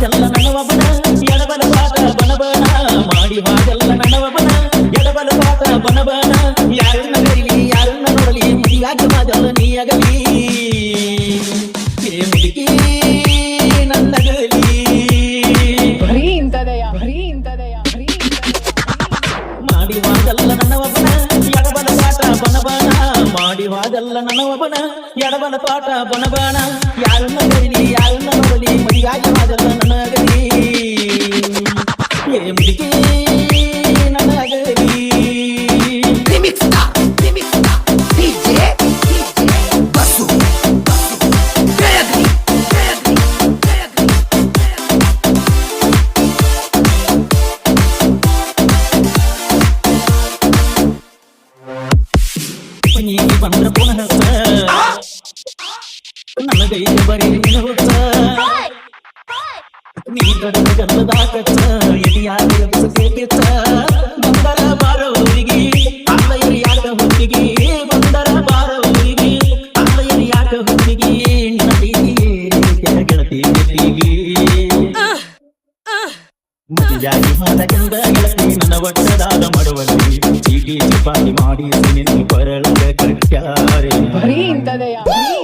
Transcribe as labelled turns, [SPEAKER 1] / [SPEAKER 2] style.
[SPEAKER 1] ಹಾದೆಲ್ಲ ನನವಬನ ಎಡಬಲ ಪಾತ ಬನಬನ. ಮಾಡಿ ಹಾದೆಲ್ಲ ನನವಬನ ಎಡಬಲ ಪಾತ ಬನಬನ. ಯಾರನ್ನ ಕರೀಲಿ ಯಾರನ್ನ ನೋಡಲಿ ಮದುವೆಯಾಗಿ ಮಾದಲ್ಲ ನೀಯಾಗಲಿ. ಏ ಮುದುಕಿ ನನ್ನಗಲಿ.
[SPEAKER 2] ಬರೀ ಇಂಥದೆಯ ಬರೀ ಇಂಥದೆಯ ಬರೀ
[SPEAKER 1] ಮಾಡಿ ವಾದಲ್ಲ ನನ್ನವಬನ ಎಡಬಲ ಪಾಠ ಬನಬನ. ಮಾಡಿ ಎಡಬಲ ಪಾಟ ಬನಬನ. ಯಾರನ್ನ ಕರೀಲಿ ಯಾರನ್ನ ನೀ ಬಂದ್ರ ಪುನಃ ನನಗೈತೆ ಬರೀ ನಿನಗೊತ್ತ ನೀ ಕಡದ ಗಲ್ಲದಾಕತ್ತ ಎಡಿಯಾದ ಎಬ್ಸಬೇಕಿತ್ತ ಬಂದರ ಬಾರ ಊರಿಗೆ ಅಲ್ಲಯ್ಯ ಯಾಕ ಹುಡುಗಿ ಬಂದರ ಬಾರ ಊರಿಗೆ ಅಲ್ಲಯ್ಯ ಯಾಕ ಹುಡುಗಿ ನಿನ್ನ ಪ್ರೀತಿಗೆ ಗೆಳತಿ ಗೆಳತಿಗೆ ಮುದಿಯಾಗಿ ಮಾದ ಚಂದ ಗೆಳತಿ ನನ್ನ ಒಟ್ಟದಾದ ಮಡುವಲ್ಲಿ. ಚೀಟಿ ಚಪಾತಿ ಮಾಡಿ ನಿನ್ನ ಪರಳದ ಕಟ್ಟಾರೆ
[SPEAKER 2] ಬರೀ ಇಂಥದೆಯ? ಬರೀ